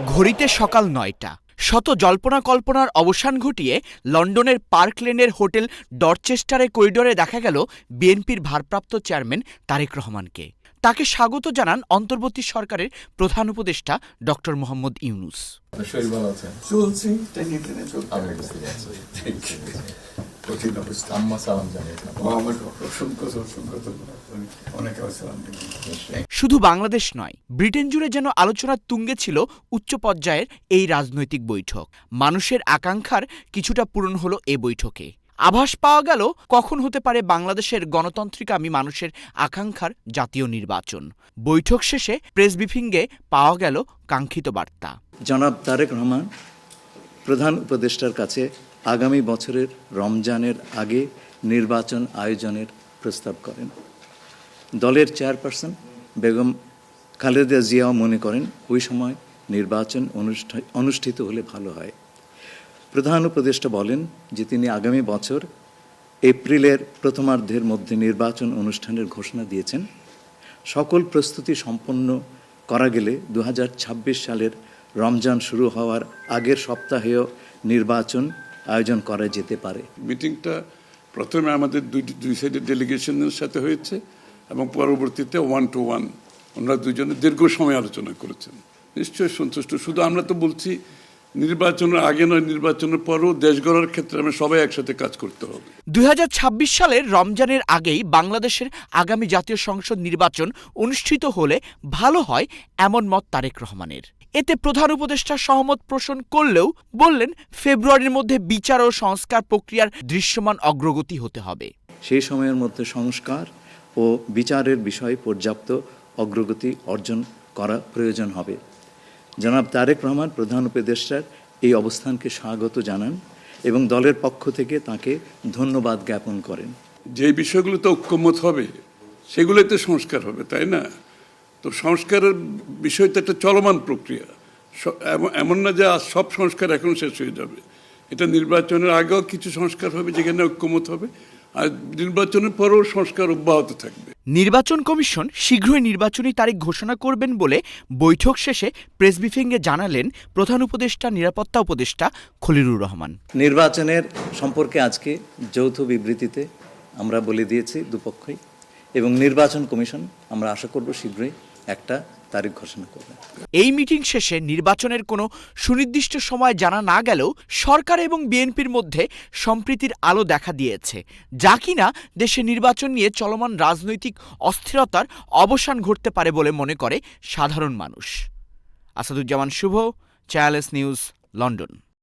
ঘড়িতে সকাল নয়টা। শত জল্পনা কল্পনার অবসান ঘটিয়ে লন্ডনের পার্ক লেনের হোটেল ডরচেস্টারে করিডোরে দেখা গেল বিএনপির ভারপ্রাপ্ত চেয়ারম্যান তারেক রহমানকে। তাকে স্বাগত জানান অন্তর্বর্তী সরকারের প্রধান উপদেষ্টা ডক্টর মোহাম্মদ ইউনুস। শুধু বাংলাদেশ নয়, ব্রিটেন জুড়ে যেন আলোচনার তুঙ্গে ছিল উচ্চ পর্যায়ের এই রাজনৈতিক বৈঠক। মানুষের আকাঙ্ক্ষার কিছুটা পূরণ হলো এ বৈঠকে। আভাস পাওয়া গেল কখন হতে পারে বাংলাদেশের গণতান্ত্রিকামী মানুষের আকাঙ্ক্ষার জাতীয় নির্বাচন। বৈঠক শেষে প্রেস ব্রিফিংয়ে পাওয়া গেল কাঙ্ক্ষিত বার্তা। জনাব তারেক রহমান, প্রধান উপদেষ্টার কাছে আগামী বছরের রমজানের আগে নির্বাচন আয়োজনের প্রস্তাব করেন। দলের চেয়ারপারসন বেগম খালেদা জিয়াও মনে করেন, ওই সময় নির্বাচন অনুষ্ঠা- অনুষ্ঠিত হলে ভালো হয়। প্রধান উপদেষ্টা বলেন যে তিনি আগামী বছর এপ্রিলের প্রথমার্ধের মধ্যে নির্বাচন অনুষ্ঠানের ঘোষণা দিয়েছেন। সকল প্রস্তুতি সম্পন্ন করা গেলে দু হাজার ছাব্বিশ সালের রমজান শুরু হওয়ার আগের সপ্তাহেও নির্বাচন আয়োজন করা যেতে পারে। মিটিংটা প্রথমে আমাদের দুই দুই সাইডের ডেলিগেশনের সাথে হয়েছে। এবং পরবর্তীতে ওয়ান টু ওয়ান ওনারা দুজনে দীর্ঘ সময় আলোচনা করেছেন। নিশ্চয়ই সন্তুষ্ট। শুধু আমরা তো বলছি নির্বাচনের আগে নয় নির্বাচনের পরও দেশ গড়ার ক্ষেত্রে আমরা সবাই একসাথে কাজ করতে হবে। দু হাজার ছাব্বিশ সালের রমজানের আগেই বাংলাদেশের আগামী জাতীয় সংসদ নির্বাচন অনুষ্ঠিত হলে ভালো হয় এমন মত তারেক রহমানের। এতে প্রধান উপদেষ্টা সহমত পোষণ করলেও বললেন ফেব্রুয়ারির মধ্যে বিচার ও সংস্কার প্রক্রিয়ার দৃশ্যমান অগ্রগতি হতে হবে। সেই সময়ের মধ্যে সংস্কার ও বিচারের বিষয়ে পর্যাপ্ত অগ্রগতি অর্জন করা প্রয়োজন হবে। জনাব তারেক রহমান, প্রধান উপদেষ্টার এই অবস্থানকে স্বাগত জানান এবং দলের পক্ষ থেকে তাকে ধন্যবাদ জ্ঞাপন করেন। যে বিষয়গুলোতে ঐক্যমত হবে সেগুলোতে সংস্কার হবে, তাই না? তো সংস্কারের বিষয়টা একটা চলমান প্রক্রিয়া। এমন না যে আজ সব সংস্কার এখন শেষ হয়ে যাবে। এটা নির্বাচনের আগেও কিছু সংস্কার হবে যেখানে ঐক্যমত হবে। আর নির্বাচনের পরেও সংস্কার অব্যাহত থাকবে। নির্বাচন কমিশন শীঘ্রই নির্বাচনী তারিখ ঘোষণা করবেন বলে বৈঠক শেষে প্রেস ব্রিফিংয়ে জানালেন প্রধান উপদেষ্টা নিরাপত্তা উপদেষ্টা খলিলুর রহমান। নির্বাচনের সম্পর্কে আজকে যৌথ বিবৃতিতে আমরা বলে দিয়েছি দুপক্ষই এবং নির্বাচন কমিশন আমরা আশা করব শীঘ্রই একটা তারিখ ঘোষণা করবে এই মিটিং শেষে নির্বাচনের কোনো সুনির্দিষ্ট সময় জানা না গেলেও সরকার এবং বিএনপির মধ্যে সম্প্রীতির আলো দেখা দিয়েছে। যা কিনা দেশে নির্বাচন নিয়ে চলমান রাজনৈতিক অস্থিরতার অবসান ঘটতে পারে বলে মনে করে সাধারণ মানুষ। Asaduzzaman Shuvo channel S news, London.